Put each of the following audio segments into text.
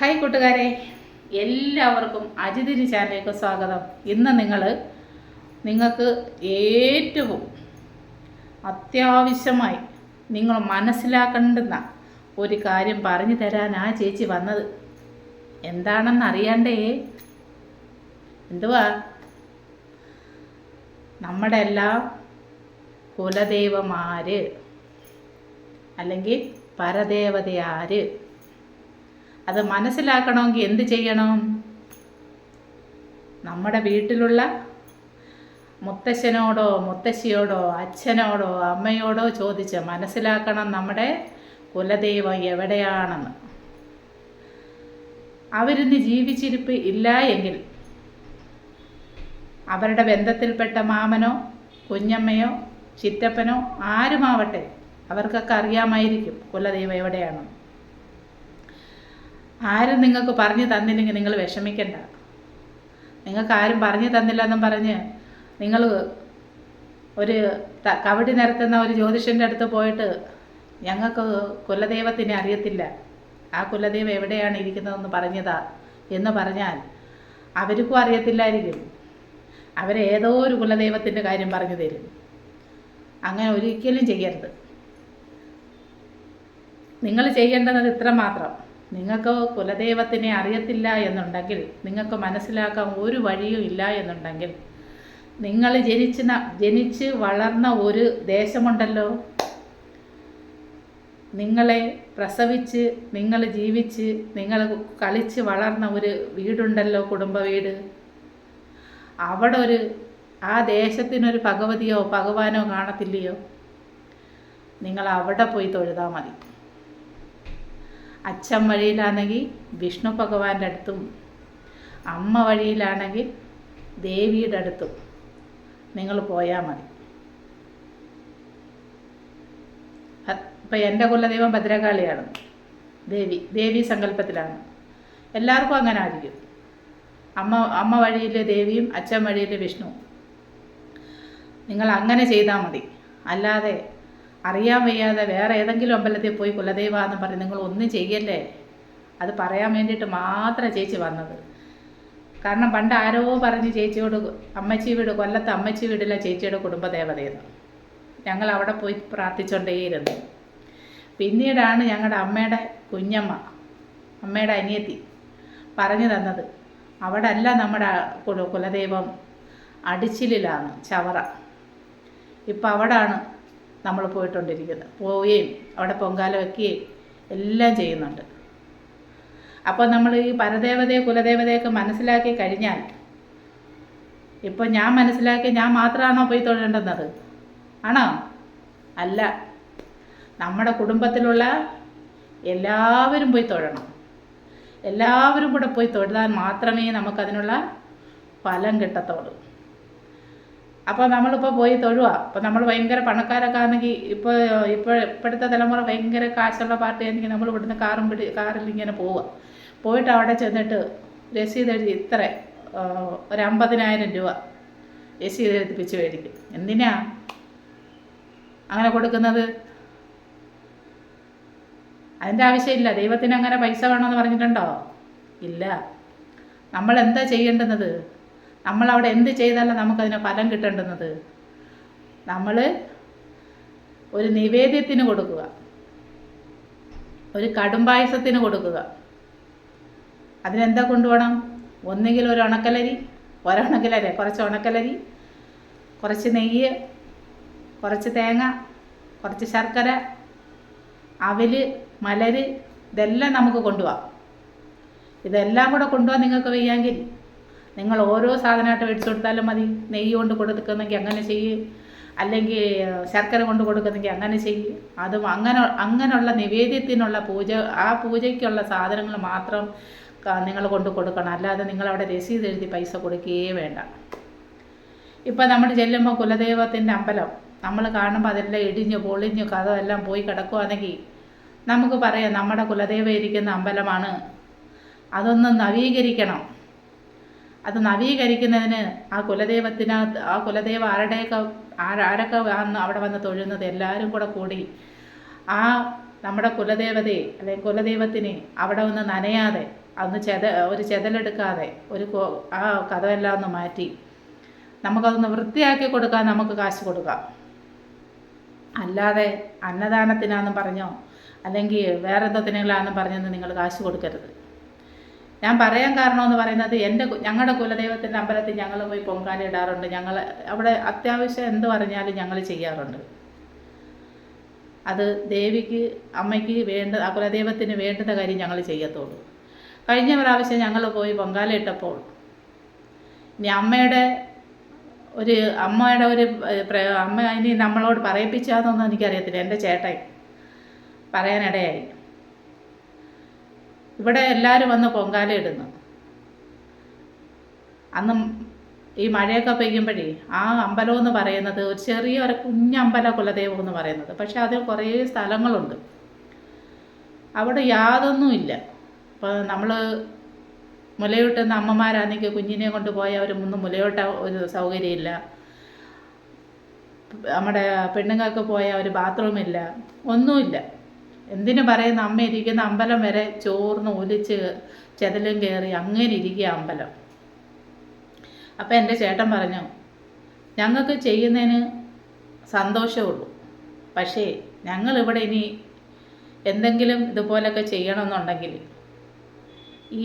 Hi കൂട്ടുകാരെ എല്ലാവർക്കും അജിതിരി ചാനലിലേക്ക് സ്വാഗതം. ഇന്ന് നിങ്ങൾ നിങ്ങൾക്ക് ഏറ്റവും അത്യാവശ്യമായി നിങ്ങൾ മനസ്സിലാക്കേണ്ടുന്ന ഒരു കാര്യം പറഞ്ഞു തരാനാ ചേച്ചി വന്നത്. എന്താണെന്ന് അറിയാണ്ടേ? എന്തുവാ? നമ്മുടെ എല്ലാം കുലദൈവമാര് അല്ലെങ്കിൽ പരദേവതയാര് അത് മനസ്സിലാക്കണമെങ്കിൽ എന്ത് ചെയ്യണം? നമ്മുടെ വീട്ടിലുള്ള മുത്തശ്ശനോടോ മുത്തശ്ശിയോടോ അച്ഛനോടോ അമ്മയോടോ ചോദിച്ച് മനസ്സിലാക്കണം നമ്മുടെ കുലദൈവം എവിടെയാണെന്ന്. അവരിന്ന് ജീവിച്ചിരിപ്പ് ഇല്ല എങ്കിൽ അവരുടെ ബന്ധത്തിൽപ്പെട്ട മാമനോ കുഞ്ഞമ്മയോ ചിറ്റപ്പനോ ആരുമാവട്ടെ അവർക്കൊക്കെ അറിയാമായിരിക്കും കുലദൈവം എവിടെയാണെന്ന്. ആരും നിങ്ങൾക്ക് പറഞ്ഞു തന്നില്ലെങ്കിൽ നിങ്ങൾ വിഷമിക്കണ്ട. നിങ്ങൾക്ക് ആരും പറഞ്ഞു തന്നില്ല എന്നും പറഞ്ഞ് നിങ്ങൾ ഒരു കവടി നിരത്തുന്ന ഒരു ജ്യോതിഷന്റെ അടുത്ത് പോയിട്ട് ഞങ്ങൾക്ക് കുലദൈവത്തിനെ അറിയത്തില്ല. ആ കുലദൈവം എവിടെയാണ് ഇരിക്കുന്നതെന്ന് പറഞ്ഞതാ എന്ന് പറഞ്ഞാൽ അവർക്കും അറിയത്തില്ലായിരിക്കും. അവരേതോ ഒരു കുലദൈവത്തിന്റെ കാര്യം പറഞ്ഞു തരും. അങ്ങനെ ഒരിക്കലും ചെയ്യരുത്. നിങ്ങൾ ചെയ്യേണ്ടത് ഇത്ര മാത്രം നിങ്ങൾക്ക് കുലദൈവത്തിനെ അറിയത്തില്ല എന്നുണ്ടെങ്കിൽ നിങ്ങൾക്ക് മനസ്സിലാക്കാൻ ഒരു വഴിയും ഇല്ല എന്നുണ്ടെങ്കിൽ നിങ്ങൾ ജനിച്ച ജനിച്ച് വളർന്ന ഒരു ദേശമുണ്ടല്ലോ. നിങ്ങളെ പ്രസവിച്ച് നിങ്ങൾ ജീവിച്ച് നിങ്ങൾ കളിച്ച് വളർന്ന ഒരു വീടുണ്ടല്ലോ കുടുംബ വീട്. അവിടെ ഒരു ആ ദേശത്തിനൊരു ഭഗവതിയോ ഭഗവാനോ കാണത്തില്ലയോ? നിങ്ങൾ അവിടെ പോയി തൊഴുതാൽ മതി. അച്ഛൻ വഴിയിലാണെങ്കിൽ വിഷ്ണു ഭഗവാന്റെ അടുത്തും അമ്മ വഴിയിലാണെങ്കിൽ ദേവിയുടെ അടുത്തും നിങ്ങൾ പോയാൽ മതി. ഇപ്പം എന്റെ കുലദൈവം ഭദ്രകാളിയാണ്. ദേവി ദേവി സങ്കല്പത്തിലാണ്. എല്ലാവർക്കും അങ്ങനെ ആയിരിക്കും. അമ്മ അമ്മ വഴിയിൽ ദേവിയും അച്ഛൻ വഴിയിൽ വിഷ്ണു നിങ്ങൾ അങ്ങനെ ചെയ്താൽ മതി. അല്ലാതെ അറിയാൻ വയ്യാതെ വേറെ ഏതെങ്കിലും അമ്പലത്തിൽ പോയി കുലദൈവ എന്ന് പറഞ്ഞ് നിങ്ങൾ ഒന്നും ചെയ്യല്ലേ? അത് പറയാൻ വേണ്ടിയിട്ട് മാത്രം ചേച്ചി വന്നത്. കാരണം പണ്ട് ആരോ പറഞ്ഞ് ചേച്ചിയോട് അമ്മച്ചി വീട് കൊല്ലത്ത് അമ്മച്ചി വീടില്ല ചേച്ചിയുടെ കുടുംബദേവതയെന്ന്. ഞങ്ങൾ അവിടെ പോയി പ്രാർത്ഥിച്ചുകൊണ്ടേയിരുന്നു പിന്നീടാണ് ഞങ്ങളുടെ അമ്മയുടെ കുഞ്ഞമ്മ അമ്മയുടെ അനിയത്തി പറഞ്ഞു തന്നത് അവിടെ അല്ല നമ്മുടെ കുല കുലദൈവം അടിച്ചിലിലാണ് ചവറ. ഇപ്പം അവിടാണ് നമ്മൾ പോയിട്ടുണ്ടിരിക്കുന്നത് പോവുകയും അവിടെ പൊങ്കാല വയ്ക്കുകയും എല്ലാം ചെയ്യുന്നുണ്ട്. അപ്പോൾ നമ്മൾ ഈ പരദേവതയെ കുലദേവതയൊക്കെ മനസ്സിലാക്കി കഴിഞ്ഞാൽ ഇപ്പോൾ ഞാൻ മനസ്സിലാക്കി ഞാൻ മാത്രമാണോ പോയി തൊഴേണ്ടുന്നത് ആണോ? അല്ല. നമ്മുടെ കുടുംബത്തിലുള്ള എല്ലാവരും പോയി തൊഴണം. എല്ലാവരും കൂടെ പോയി തൊഴുതാൽ മാത്രമേ നമുക്കതിനുള്ള ഫലം കിട്ടത്തുള്ളൂ. അപ്പോൾ നമ്മളിപ്പോൾ പോയി തൊഴുക അപ്പോൾ നമ്മൾ ഭയങ്കര പണക്കാരൊക്കെ ആണെങ്കിൽ ഇപ്പോൾ ഇപ്പോൾ ഇപ്പോഴത്തെ തലമുറ ഭയങ്കര കാശുള്ള പാർട്ടി ആണെങ്കിൽ നമ്മൾ ഇവിടുന്ന് കാറും പിടി കാറിൽ ഇങ്ങനെ പോവുക പോയിട്ട് അവിടെ ചെന്നിട്ട് രസീത് എഴുതി ഇത്ര ഒരു അമ്പതിനായിരം രൂപ രസീത് എഴുതിപ്പിച്ച് മേടിക്കും. എന്തിനാ? അങ്ങനെ കൊടുക്കുന്നത്? അതിന്റെ ആവശ്യമില്ല. ദൈവത്തിന് അങ്ങനെ പൈസ വേണമെന്ന് പറഞ്ഞിട്ടുണ്ടോ? ഇല്ല. നമ്മൾ എന്താ ചെയ്യേണ്ടുന്നത്? നമ്മളവിടെ എന്ത് ചെയ്താലും നമുക്കതിന് ഫലം കിട്ടേണ്ടുന്നത്? നമ്മൾ ഒരു നിവേദ്യത്തിന് കൊടുക്കുക. ഒരു കടുംപായസത്തിന് കൊടുക്കുക. അതിനെന്താ കൊണ്ടുപോകണം? ഒന്നുകിൽ ഒരു ഉണക്കലരി ഒരണക്കലരി കുറച്ച് ഉണക്കലരി കുറച്ച് നെയ്യ് കുറച്ച് തേങ്ങ കുറച്ച് ശർക്കര അവൽ മലര് ഇതെല്ലാം നമുക്ക് കൊണ്ടുപോകാം. ഇതെല്ലാം കൂടെ കൊണ്ടുപോകാൻ നിങ്ങൾക്ക് വയ്യെങ്കിൽ നിങ്ങൾ ഓരോ സാധനമായിട്ട് മേടിച്ചു കൊടുത്താലും മതി. നെയ്യ് കൊണ്ട് കൊടുക്കുന്നെങ്കിൽ അങ്ങനെ ചെയ്യും. അല്ലെങ്കിൽ ശർക്കര കൊണ്ട് കൊടുക്കുന്നെങ്കിൽ അങ്ങനെ ചെയ്യും. അതും അങ്ങനെ അങ്ങനെയുള്ള നിവേദ്യത്തിനുള്ള പൂജ ആ പൂജയ്ക്കുള്ള സാധനങ്ങൾ മാത്രം നിങ്ങൾ കൊണ്ട് കൊടുക്കണം. അല്ലാതെ നിങ്ങളവിടെ രസീത് എഴുതി പൈസ കൊടുക്കുകയേ വേണ്ട. ഇപ്പം നമ്മൾ ചെല്ലുമ്പോൾ കുലദൈവത്തിന്റെ അമ്പലം. നമ്മൾ കാണുമ്പോൾ അതെല്ലാം ഇടിഞ്ഞ് പൊളിഞ്ഞ് കഥ എല്ലാം പോയി കിടക്കുകയാണെങ്കിൽ നമുക്ക് പറയാം നമ്മുടെ കുലദൈവം ഇരിക്കുന്ന അമ്പലമാണ്. അതൊന്ന് നവീകരിക്കണം. അത് നവീകരിക്കുന്നതിന് ആ കുലദൈവത്തിനകത്ത് ആ കുലദൈവം ആരുടെയൊക്കെ ആര- ആരൊക്കെ വന്ന് അവിടെ വന്ന് തൊഴുന്നത് എല്ലാവരും കൂടെ കൂടി ആ നമ്മുടെ കുലദേവതയെ അല്ലെങ്കിൽ കുലദൈവത്തിനെ അവിടെ ഒന്ന് നനയാതെ അന്ന് ചെത ഒരു ചെതലെടുക്കാതെ ഒരു ആ കഥമെല്ലാം ഒന്ന് മാറ്റി നമുക്കതൊന്ന് വൃത്തിയാക്കി കൊടുക്കാൻ നമുക്ക് കാശ് കൊടുക്കാം. അല്ലാതെ അന്നദാനത്തിനാണെന്നും പറഞ്ഞോ അല്ലെങ്കിൽ വേറെ എന്തത്തിനെങ്കിലാണെന്ന് പറഞ്ഞെന്ന് നിങ്ങൾ കാശ് കൊടുക്കരുത്. ഞാൻ പറയാൻ കാരണം എന്ന് പറയുന്നത് എന്റെ ഞങ്ങളുടെ കുലദൈവത്തിന്റെ അമ്പലത്തിൽ ഞങ്ങൾ പോയി പൊങ്കാല ഇടാറുണ്ട്. ഞങ്ങൾ അവിടെ അത്യാവശ്യം എന്ത് പറഞ്ഞാലും ഞങ്ങൾ ചെയ്യാറുണ്ട്. അത് ദേവിക്ക് അമ്മയ്ക്ക് വേണ്ട ആ കുലദൈവത്തിന് വേണ്ടുന്ന കാര്യം ഞങ്ങൾ ചെയ്യത്തുള്ളൂ. കഴിഞ്ഞ പ്രാവശ്യം ഞങ്ങൾ പോയി പൊങ്കാല ഇട്ടപ്പോൾ ഇനി അമ്മയുടെ ഒരു അമ്മയുടെ ഒരു അമ്മ ഇനി നമ്മളോട് പറയിപ്പിച്ചാന്നൊന്നും എനിക്കറിയത്തില്ല. എന്റെ ചേട്ടൻ പറയാനിടയായി. ഇവിടെ എല്ലാവരും വന്ന് പൊങ്കാല ഇടുന്നു. അന്നും ഈ മഴയൊക്കെ പെയ്യുമ്പോഴേ ആ അമ്പലം എന്ന് പറയുന്നത് ഒരു ചെറിയ ഒരു കുഞ്ഞമ്പല കുലദൈവം എന്ന് പറയുന്നത്. പക്ഷെ അതിൽ കുറേ സ്ഥലങ്ങളുണ്ട്. അവിടെ യാതൊന്നും ഇല്ല. ഇപ്പോൾ നമ്മൾ മുലയൂട്ടുന്ന അമ്മമാരാണെങ്കിൽ കുഞ്ഞിനെ കൊണ്ട് പോയാൽ ഒരു മുന്ന് മുലയൂട്ട ഒരു സൗകര്യമില്ല നമ്മുടെ പെണ്ണുങ്ങൾക്ക് പോയാൽ ഒരു ബാത്റൂമില്ല ഒന്നുമില്ല എന്തിനു പറയുന്ന അമ്മ ഇരിക്കുന്ന അമ്പലം വരെ ചോർന്ന് ഒലിച്ച് ചെതലും കയറി അങ്ങനെ ഇരിക്കുക അമ്പലം. അപ്പം എന്റെ ചേട്ടൻ പറഞ്ഞു ഞങ്ങൾക്ക് ചെയ്യുന്നതിന് സന്തോഷമുള്ളൂ പക്ഷേ ഞങ്ങളിവിടെ ഇനി എന്തെങ്കിലും ഇതുപോലൊക്കെ ചെയ്യണമെന്നുണ്ടെങ്കിൽ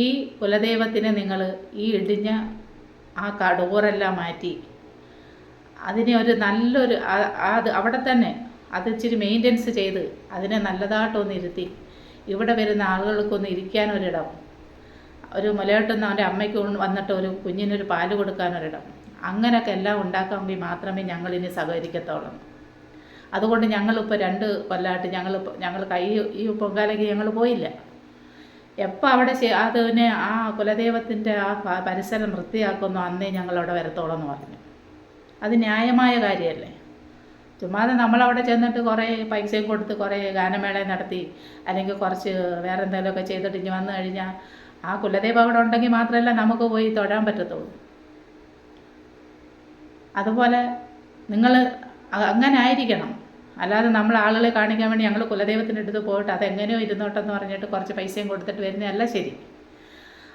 ഈ കുലദൈവത്തിന് നിങ്ങൾ ഈ ഇടിഞ്ഞ ആ കടൂറെല്ലാം മാറ്റി അതിനെ ഒരു നല്ലൊരു അത് അവിടെ തന്നെ അത് ഇച്ചിരി ചെയ്ത് അതിനെ നല്ലതായിട്ടൊന്ന് ഇരുത്തി. ഇവിടെ വരുന്ന ആളുകൾക്കൊന്ന് ഇരിക്കാനൊരിടം. ഒരു മുലയോട്ടുന്ന അവന്റെ അമ്മയ്ക്ക് വന്നിട്ട് ഒരു കുഞ്ഞിനൊരു പാൽ കൊടുക്കാനൊരിടം. അങ്ങനെയൊക്കെ എല്ലാം ഉണ്ടാക്കാമെങ്കിൽ മാത്രമേ ഞങ്ങളിനി സഹകരിക്കത്തുള്ളൂ. അതുകൊണ്ട് ഞങ്ങളിപ്പോൾ രണ്ട് കൊല്ലമായിട്ട് ഞങ്ങൾ ഞങ്ങൾ കൈ ഈ പൊങ്കാലയ്ക്ക് ഞങ്ങൾ പോയില്ല. എപ്പോൾ അവിടെ അതിനെ ആ കുലദൈവത്തിന്റെ ആ പരിസരം വൃത്തിയാക്കുന്നു അന്നേ ഞങ്ങളവിടെ വരത്തോളം എന്ന് പറഞ്ഞു. അത് ന്യായമായ കാര്യമല്ലേ? ചുമ്മാതെ നമ്മളവിടെ ചെന്നിട്ട് കുറേ പൈസയും കൊടുത്ത് കുറേ ഗാനമേള നടത്തി അല്ലെങ്കിൽ കുറച്ച് വേറെ എന്തെങ്കിലുമൊക്കെ ചെയ്തിട്ട് ഇനി വന്നു കഴിഞ്ഞാൽ ആ കുലദൈവം അവിടെ ഉണ്ടെങ്കിൽ മാത്രമല്ല നമുക്ക് പോയി തൊഴാൻ പറ്റത്തുള്ളൂ. അതുപോലെ നിങ്ങൾ അങ്ങനെ ആയിരിക്കണം. അല്ലാതെ നമ്മൾ ആളുകളെ കാണിക്കാൻ വേണ്ടി ഞങ്ങൾ കുലദൈവത്തിന്റെ അടുത്ത് പോയിട്ട് അതെങ്ങനെയോ ഇരുന്നോട്ടെന്ന് പറഞ്ഞിട്ട് കുറച്ച് പൈസയും കൊടുത്തിട്ട് വരുന്നതല്ല ശരി.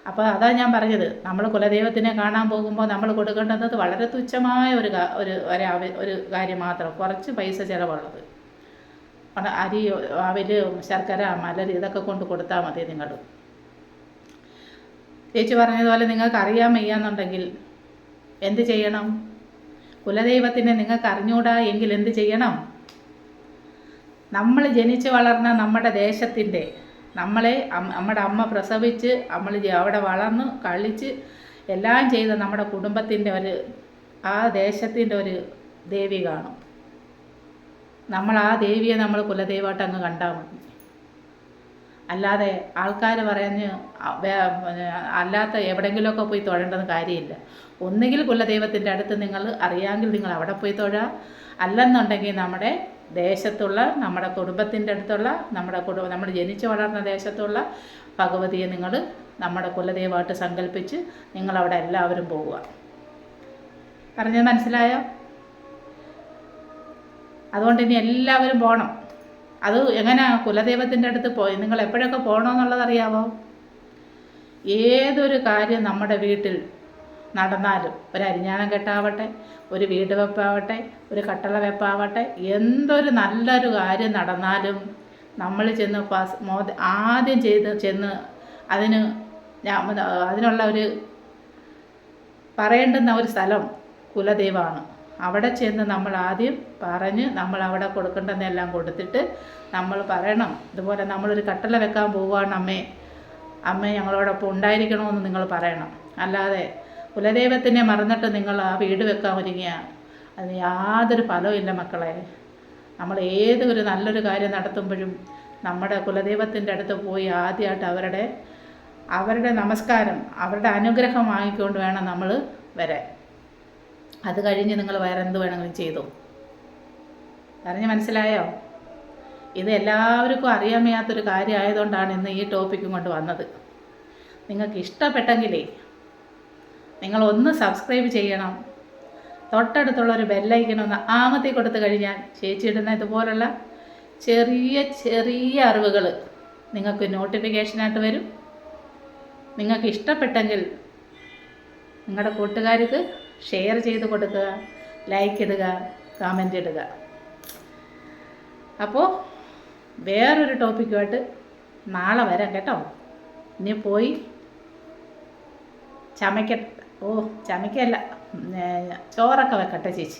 അപ്പോൾ അതാ ഞാൻ പറഞ്ഞത് നമ്മൾ കുലദൈവത്തിനെ കാണാൻ പോകുമ്പോൾ നമ്മൾ കൊടുക്കേണ്ടത് വളരെ തുച്ഛമായ ഒരു ഒരു ഒരു കാര്യം മാത്രം കുറച്ച് പൈസ ചിലവുള്ളത്. അരി അവൽ ശർക്കര മലര് ഇതൊക്കെ കൊണ്ട് കൊടുത്താൽ മതി നിങ്ങൾ. ചേച്ചി പറഞ്ഞതുപോലെ നിങ്ങൾക്ക് അറിയാൻ വയ്യാന്നുണ്ടെങ്കിൽ എന്ത് ചെയ്യണം? കുലദൈവത്തിനെ നിങ്ങൾക്ക് അറിഞ്ഞൂടാ എങ്കിൽ എന്ത് ചെയ്യണം? നമ്മൾ ജനിച്ചു വളർന്ന നമ്മുടെ ദേശത്തിന്റെ നമ്മളെ നമ്മുടെ അമ്മ പ്രസവിച്ച് നമ്മൾ അവിടെ വളർന്ന് കളിച്ച് എല്ലാം ചെയ്ത നമ്മുടെ കുടുംബത്തിന്റെ ഒരു ആ ദേശത്തിന്റെ ഒരു ദേവി കാണും. നമ്മൾ ആ ദേവിയെ നമ്മൾ കുലദൈവമായിട്ട് അങ്ങ് കണ്ടാൽ മതി. അല്ലാതെ ആൾക്കാർ പറഞ്ഞ് അല്ലാത്ത എവിടെയെങ്കിലുമൊക്കെ പോയി തൊഴേണ്ടെന്ന് കാര്യമില്ല. ഒന്നുകിൽ കുലദൈവത്തിന്റെ അടുത്ത് നിങ്ങൾ അറിയാമെങ്കിൽ നിങ്ങൾ അവിടെ പോയി തൊഴാം. അല്ലെന്നുണ്ടെങ്കിൽ നമ്മുടെ ദേശത്തുള്ള നമ്മുടെ കുടുംബത്തിന്റെ അടുത്തുള്ള നമ്മുടെ കുടുംബം നമ്മൾ ജനിച്ചു വളർന്ന ദേശത്തുള്ള ഭഗവതിയെ നിങ്ങൾ നമ്മുടെ കുലദൈവമായിട്ട് സങ്കല്പിച്ച് നിങ്ങളവിടെ എല്ലാവരും പോവുക. പറഞ്ഞത് മനസ്സിലായോ? അതുകൊണ്ട് ഇനി എല്ലാവരും പോകണം അത് എങ്ങനെയാ കുലദൈവത്തിന്റെ അടുത്ത് പോയി? നിങ്ങൾ എപ്പോഴൊക്കെ പോകണമെന്നുള്ളത് അറിയാവോ? ഏതൊരു കാര്യം നമ്മുടെ വീട്ടിൽ നടന്നാലും ഒരു അരിഞ്ഞാണം കെട്ടാവട്ടെ ഒരു വീട് വെപ്പാവട്ടെ ഒരു കട്ടള വെപ്പാവട്ടെ എന്തൊരു നല്ലൊരു കാര്യം നടന്നാലും നമ്മൾ ചെന്ന് ഫസ് മോ ആദ്യം ചെയ്ത് ചെന്ന് അതിന് അതിനുള്ള ഒരു പറയേണ്ടുന്ന ഒരു സ്ഥലം കുലദൈവമാണ്. അവിടെ ചെന്ന് നമ്മൾ ആദ്യം പറഞ്ഞ് നമ്മൾ അവിടെ കൊടുക്കേണ്ടതെല്ലാം കൊടുത്തിട്ട് നമ്മൾ പറയണം. ഇതുപോലെ നമ്മളൊരു കട്ടല വെക്കാൻ പോവുകയാണ് അമ്മേ. അമ്മ ഞങ്ങളോടൊപ്പം ഉണ്ടായിരിക്കണമെന്ന് നിങ്ങൾ പറയണം. അല്ലാതെ കുലദൈവത്തിനെ മറന്നിട്ട് നിങ്ങൾ ആ വീട് വെക്കാൻ ഒരുങ്ങിയ അതിന് യാതൊരു ഫലവുമില്ല മക്കളെ. നമ്മൾ ഏതൊരു നല്ലൊരു കാര്യം നടത്തുമ്പോഴും നമ്മുടെ കുലദൈവത്തിന്റെ അടുത്ത് പോയി ആദ്യമായിട്ട് അവരുടെ അവരുടെ നമസ്കാരം അവരുടെ അനുഗ്രഹം വാങ്ങിക്കൊണ്ട് വേണം നമ്മൾ വരെ അത് കഴിഞ്ഞ് നിങ്ങൾ വേറെ എന്ത് വേണമെങ്കിലും ചെയ്തു. പറഞ്ഞ് മനസ്സിലായോ? ഇത് എല്ലാവർക്കും അറിയാൻ കാര്യമായതുകൊണ്ടാണ് ഇന്ന് ഈ ടോപ്പിക്കും കൊണ്ട് വന്നത്. നിങ്ങൾക്ക് ഇഷ്ടപ്പെട്ടെങ്കിലേ നിങ്ങൾ ഒന്ന് സബ്സ്ക്രൈബ് ചെയ്യണം. തൊട്ടടുത്തുള്ള ഒരു ബെല്ലൈക്കൺ ഒന്ന് ആമത്തി കൊടുത്തു കഴിഞ്ഞാൽ ചേച്ചി ഇടുന്ന ഇതുപോലുള്ള ചെറിയ ചെറിയ അറിവുകൾ നിങ്ങൾക്ക് നോട്ടിഫിക്കേഷനായിട്ട് വരും. നിങ്ങൾക്ക് ഇഷ്ടപ്പെട്ടെങ്കിൽ നിങ്ങളുടെ കൂട്ടുകാർക്ക് ഷെയർ ചെയ്ത് കൊടുക്കുക ലൈക്ക് ഇടുക കമന്റ് ഇടുക. അപ്പോൾ വേറൊരു ടോപ്പിക്കുമായിട്ട് നാളെ വരാം കേട്ടോ. ഇനി പോയി ചമയ്ക്ക ഓ ചമയ്ക്കല്ല. ചോറൊക്കെ വെക്കട്ടെ ചേച്ചി.